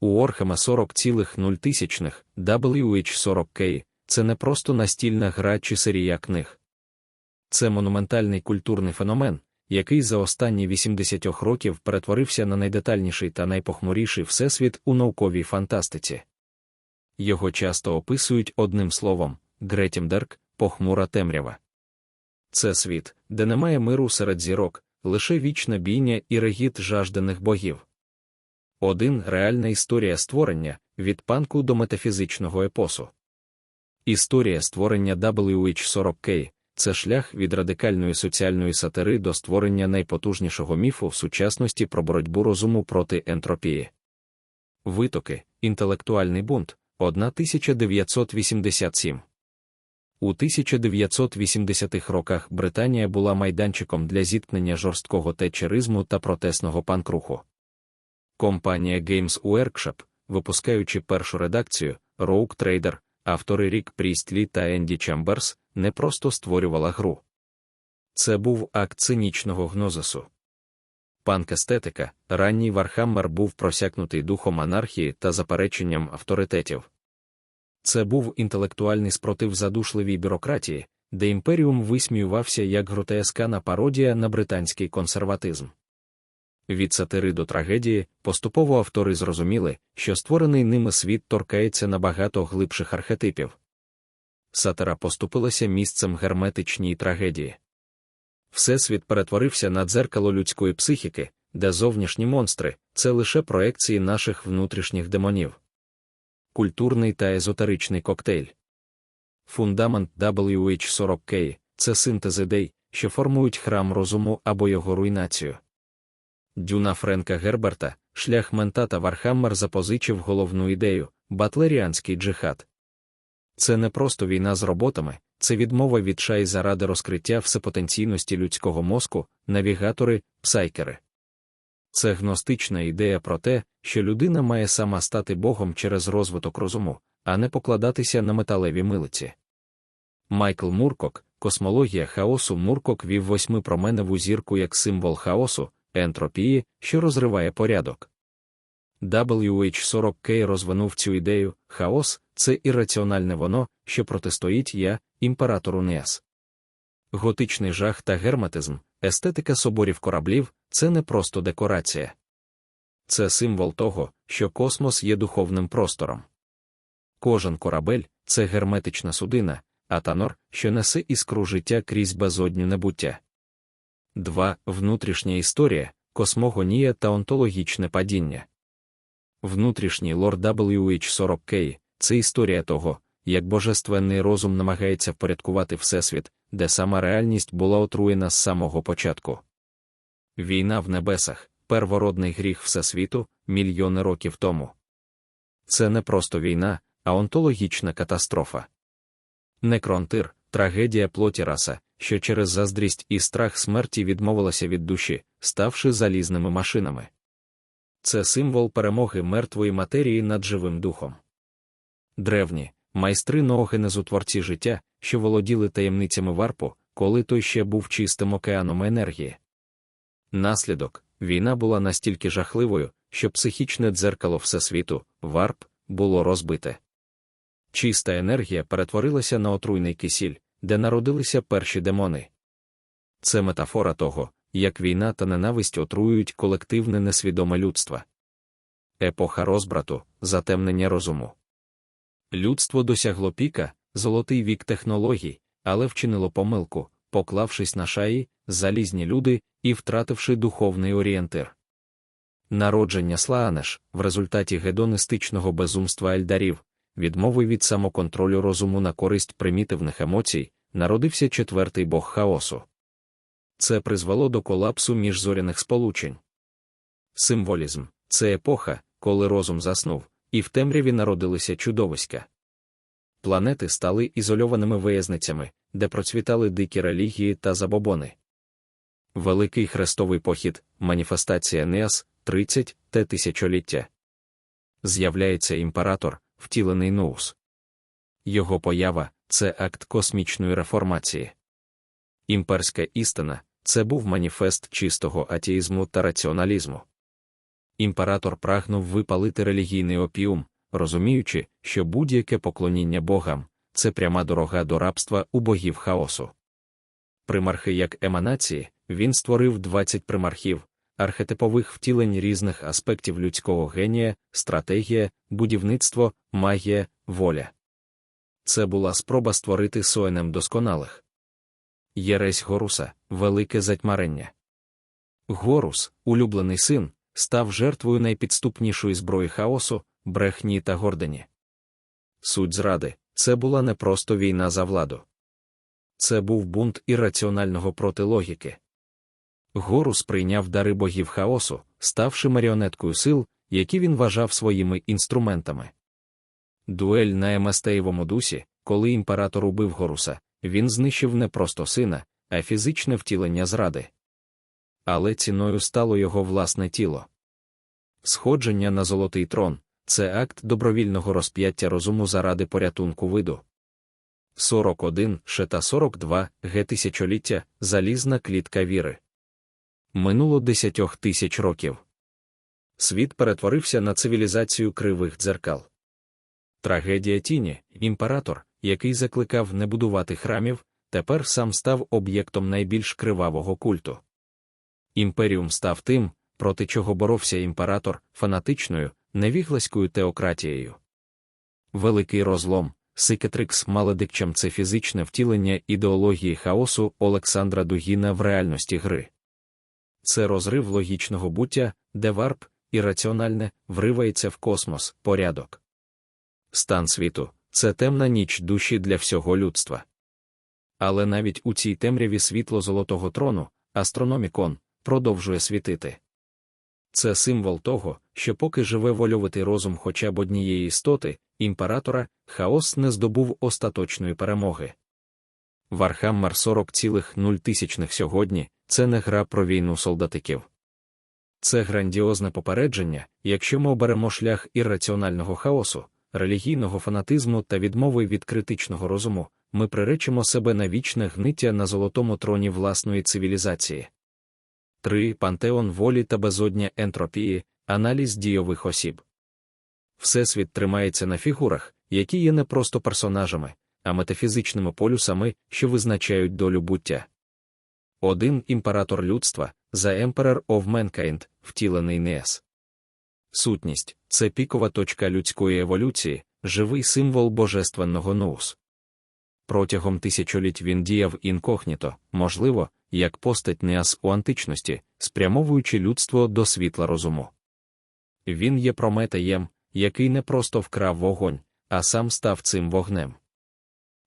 У Орхема 40,0 WH40K це не просто настільна гра чи серія книг. Це монументальний культурний феномен, який за останні 80 років перетворився на найдетальніший та найпохмуріший всесвіт у науковій фантастиці. Його часто описують одним словом Гретімдерк, похмура темрява. Це світ, де немає миру серед зірок, лише вічна бійня і регіт жажданих богів. Один реальна історія створення від панку до метафізичного епосу. Історія створення WH40K це шлях від радикальної соціальної сатири до створення найпотужнішого міфу в сучасності про боротьбу розуму проти ентропії. Витоки, інтелектуальний бунт 1987 у 1980-х роках Британія була майданчиком для зіткнення жорсткого тетчеризму та протесного панкруху. Компанія Games Workshop, випускаючи першу редакцію, Rogue Trader, автори Рік Прістлі та Енді Чамберс, не просто створювала гру. Це був акт цинічного гнозису. Панк-естетика, ранній Вархаммер був просякнутий духом анархії та запереченням авторитетів. Це був інтелектуальний спротив задушливій бюрократії, де імперіум висміювався як гротескана пародія на британський консерватизм. Від сатири до трагедії поступово автори зрозуміли, що створений ними світ торкається набагато глибших архетипів. Сатира поступилася місцем герметичній трагедії. Всесвіт перетворився на дзеркало людської психіки, де зовнішні монстри це лише проекції наших внутрішніх демонів культурний та езотеричний коктейль. Фундамент WH40K це синтез ідей, що формують храм розуму або його руйнацію. Дюна Френка Герберта, шлях ментата Вархаммер запозичив головну ідею батлеріанський джихад. Це не просто війна з роботами, це відмова від шай заради розкриття всепотенційності людського мозку, навігатори, псайкери. Це гностична ідея про те, що людина має сама стати Богом через розвиток розуму, а не покладатися на металеві милиці. Майкл Муркок, космологія хаосу Муркок вів восьмипроменеву зірку як символ хаосу, ентропії, що розриває порядок. WH40K розвинув цю ідею хаос це ірраціональне воно, що протистоїть я, імператору Неас. Готичний жах та герметизм, естетика соборів кораблів це не просто декорація. Це символ того, що космос є духовним простором. Кожен корабель це герметична судина, а танор, що несе іскру життя крізь безодню небуття. 2. Внутрішня історія, космогонія та онтологічне падіння. Внутрішній лор WH40K це історія того, як божественний розум намагається впорядкувати Всесвіт, де сама реальність була отруєна з самого початку. Війна в небесах, первородний гріх Всесвіту, мільйони років тому. Це не просто війна, а онтологічна катастрофа. Некронтир трагедія плоті раса, що через заздрість і страх смерті відмовилася від душі, ставши залізними машинами. Це символ перемоги мертвої матерії над живим духом. Древні, майстри ноогенезу творці життя, що володіли таємницями варпу, коли той ще був чистим океаном енергії. Наслідок війна була настільки жахливою, що психічне дзеркало Всесвіту, варп, було розбите. Чиста енергія перетворилася на отруйний кисіль, де народилися перші демони. Це метафора того, як війна та ненависть отруюють колективне несвідоме людство. Епоха розбрату, затемнення розуму. Людство досягло піка, золотий вік технологій, але вчинило помилку, поклавшись на шаї, залізні люди і втративши духовний орієнтир. Народження Слаанеш в результаті гедонистичного безумства ельдарів, відмови від самоконтролю розуму на користь примітивних емоцій, народився четвертий бог хаосу. Це призвело до колапсу міжзоряних сполучень. Символізм це епоха, коли розум заснув, і в темряві народилися чудовиська. Планети стали ізольованими виязницями, де процвітали дикі релігії та забобони. Великий хрестовий похід, маніфестація Неас, 30 те тисячоліття. З'являється імператор, втілений Ноус. Його поява це акт космічної реформації. Імперська істина це був маніфест чистого атеїзму та раціоналізму. імператор прагнув випалити релігійний опіум, розуміючи, що будь-яке поклоніння богам це пряма дорога до рабства у богів хаосу. Примархи як еманації, він створив 20 примархів, архетипових втілень різних аспектів людського генія, стратегія, будівництво, магія, воля. Це була спроба створити соєнем досконалих. Єресь Горуса, велике затьмарення. Горус, улюблений син, став жертвою найпідступнішої зброї хаосу, брехні та гордені. Суть зради це була не просто війна за владу. Це був бунт ірраціонального проти логіки. Горус прийняв дари богів хаосу, ставши маріонеткою сил, які він вважав своїми інструментами. Дуель на Еместеєвому дусі, коли імператор убив Горуса, він знищив не просто сина, а фізичне втілення зради. Але ціною стало його власне тіло. Сходження на золотий трон це акт добровільного розп'яття розуму заради порятунку виду. 41 шета 42 ге тисячоліття залізна клітка віри. Минуло десятьох тисяч років. Світ перетворився на цивілізацію кривих дзеркал. Трагедія тіні, імператор, який закликав не будувати храмів, тепер сам став об'єктом найбільш кривавого культу. Імперіум став тим, проти чого боровся імператор, фанатичною, невіглаською теократією. Великий розлом, Сикетрикс Маледикчам це фізичне втілення ідеології хаосу Олександра Дугіна в реальності гри. Це розрив логічного буття, де варп, ірраціональне, вривається в космос, порядок. Стан світу це темна ніч душі для всього людства. Але навіть у цій темряві світло золотого трону, астрономікон, продовжує світити. Це символ того, що поки живе вольовитий розум хоча б однієї істоти, імператора, хаос не здобув остаточної перемоги. Вархаммар 40,0 тисячних сьогодні це не гра про війну солдатиків. Це грандіозне попередження, якщо ми оберемо шлях ірраціонального хаосу, релігійного фанатизму та відмови від критичного розуму, ми приречимо себе на вічне гниття на золотому троні власної цивілізації. 3. Пантеон волі та безодня ентропії, аналіз дійових осіб. Всесвіт тримається на фігурах, які є не просто персонажами, а метафізичними полюсами, що визначають долю буття. Один імператор людства за Emperor of Mankind, втілений НЕС. Сутність це пікова точка людської еволюції, живий символ божественного ноус. Протягом тисячоліть він діяв інкогніто, можливо, як постать Неас у античності, спрямовуючи людство до світла розуму. Він є прометеєм, який не просто вкрав вогонь, а сам став цим вогнем.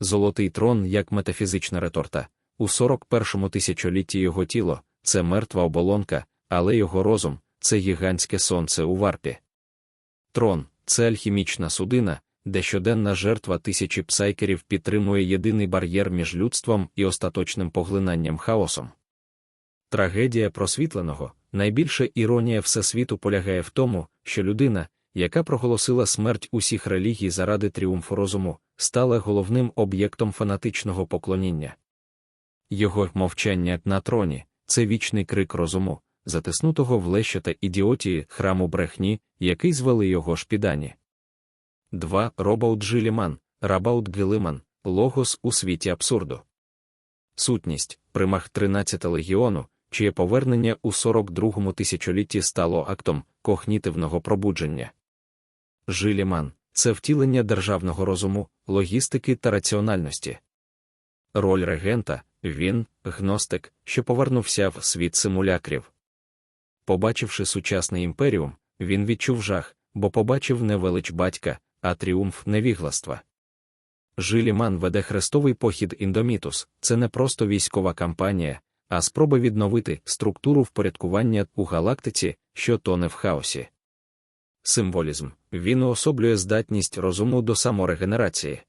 Золотий трон як метафізична реторта, у 41-му тисячолітті його тіло це мертва оболонка, але його розум це гігантське сонце у варпі. Трон це алхімічна судина, де щоденна жертва тисячі псайкерів підтримує єдиний бар'єр між людством і остаточним поглинанням хаосом. Трагедія просвітленого, найбільша іронія всесвіту полягає в тому, що людина, яка проголосила смерть усіх релігій заради тріумфу розуму, стала головним об'єктом фанатичного поклоніння. Його мовчання на троні це вічний крик розуму, затиснутого в лещата ідіотії храму брехні, який звели його шпідані. 2. Робаут Джиліман, Рабаут Гілиман, Логос у світі абсурду. Сутність, примах 13 легіону, чиє повернення у 42-му тисячолітті стало актом когнітивного пробудження. Жиліман це втілення державного розуму, логістики та раціональності. Роль регента він, гностик, що повернувся в світ симулякрів. Побачивши сучасний імперіум, він відчув жах, бо побачив не велич батька, а тріумф невігластва. Жиліман веде хрестовий похід індомітус це не просто військова кампанія, а спроба відновити структуру впорядкування у галактиці, що тоне в хаосі. Символізм він уособлює здатність розуму до саморегенерації.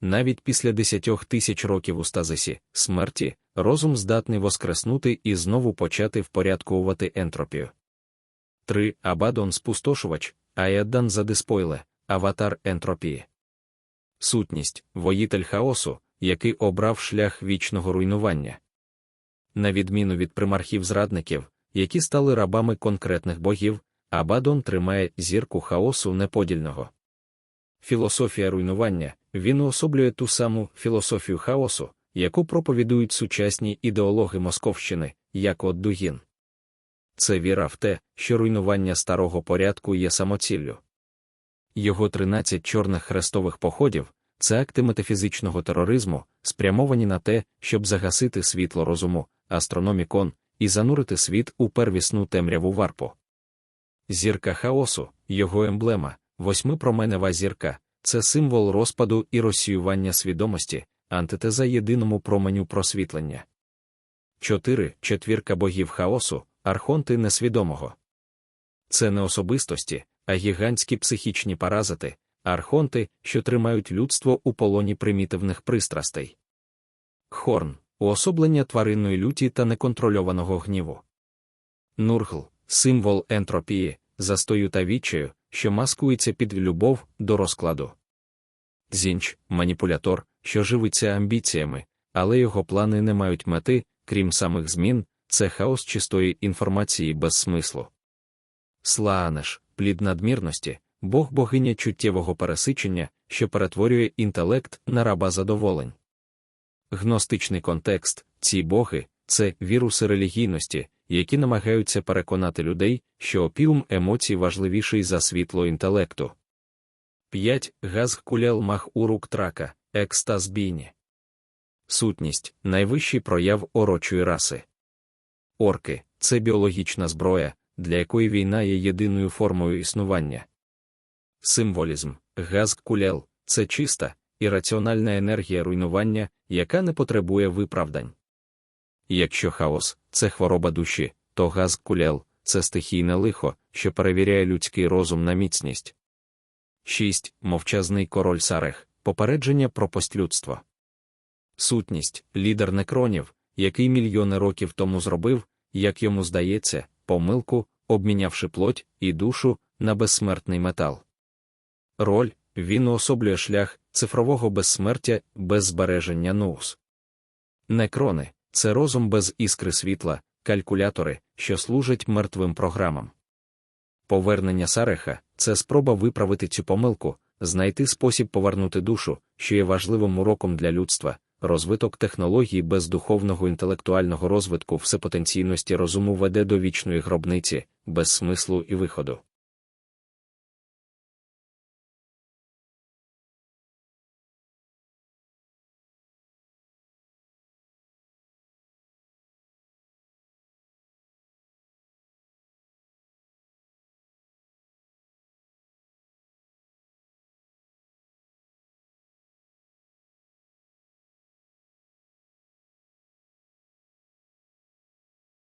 Навіть після десятьох тисяч років у стазисі, смерті, розум здатний воскреснути і знову почати впорядковувати ентропію. 3. Абадон спустошувач, Аяддан задиспойле, аватар ентропії. Сутність, воїтель хаосу, який обрав шлях вічного руйнування. На відміну від примархів зрадників, які стали рабами конкретних богів, Абадон тримає зірку хаосу неподільного. Філософія руйнування він уособлює ту саму філософію хаосу, яку проповідують сучасні ідеологи Московщини, як от Дугін. Це віра в те, що руйнування старого порядку є самоціллю. Його 13 чорних хрестових походів це акти метафізичного тероризму, спрямовані на те, щоб загасити світло розуму, астрономікон, і занурити світ у первісну темряву варпу. Зірка хаосу, його емблема, восьмипроменева зірка, це символ розпаду і розсіювання свідомості, антитеза єдиному променю просвітлення. 4. Четвірка богів хаосу, архонти несвідомого. Це не особистості, а гігантські психічні паразити, архонти, що тримають людство у полоні примітивних пристрастей. Хорн уособлення тваринної люті та неконтрольованого гніву. Нургл символ ентропії, застою та відчаю, що маскується під любов до розкладу. Зінч маніпулятор, що живиться амбіціями, але його плани не мають мети, крім самих змін, це хаос чистої інформації без смислу. Слаанеш плід надмірності, бог богиня чуттєвого пересичення, що перетворює інтелект на раба задоволень. Гностичний контекст, ці боги це віруси релігійності, які намагаються переконати людей, що опіум емоцій важливіший за світло інтелекту. 5. Газ кулял мах урук трака, екстаз бійні. Сутність найвищий прояв орочої раси. Орки це біологічна зброя, для якої війна є єдиною формою існування. Символізм, газгкулял це чиста, ірраціональна енергія руйнування, яка не потребує виправдань. Якщо хаос це хвороба душі, то газ кулял це стихійне лихо, що перевіряє людський розум на міцність. 6. Мовчазний король Сарех попередження про постлюдство. Сутність лідер некронів, який мільйони років тому зробив, як йому здається, помилку, обмінявши плоть і душу на безсмертний метал. Роль він уособлює шлях цифрового безсмертя без збереження нуус. Некрони це розум без іскри світла, калькулятори, що служать мертвим програмам. Повернення Сареха це спроба виправити цю помилку, знайти спосіб повернути душу, що є важливим уроком для людства, розвиток технологій без духовного інтелектуального розвитку всепотенційності розуму веде до вічної гробниці, без смислу і виходу.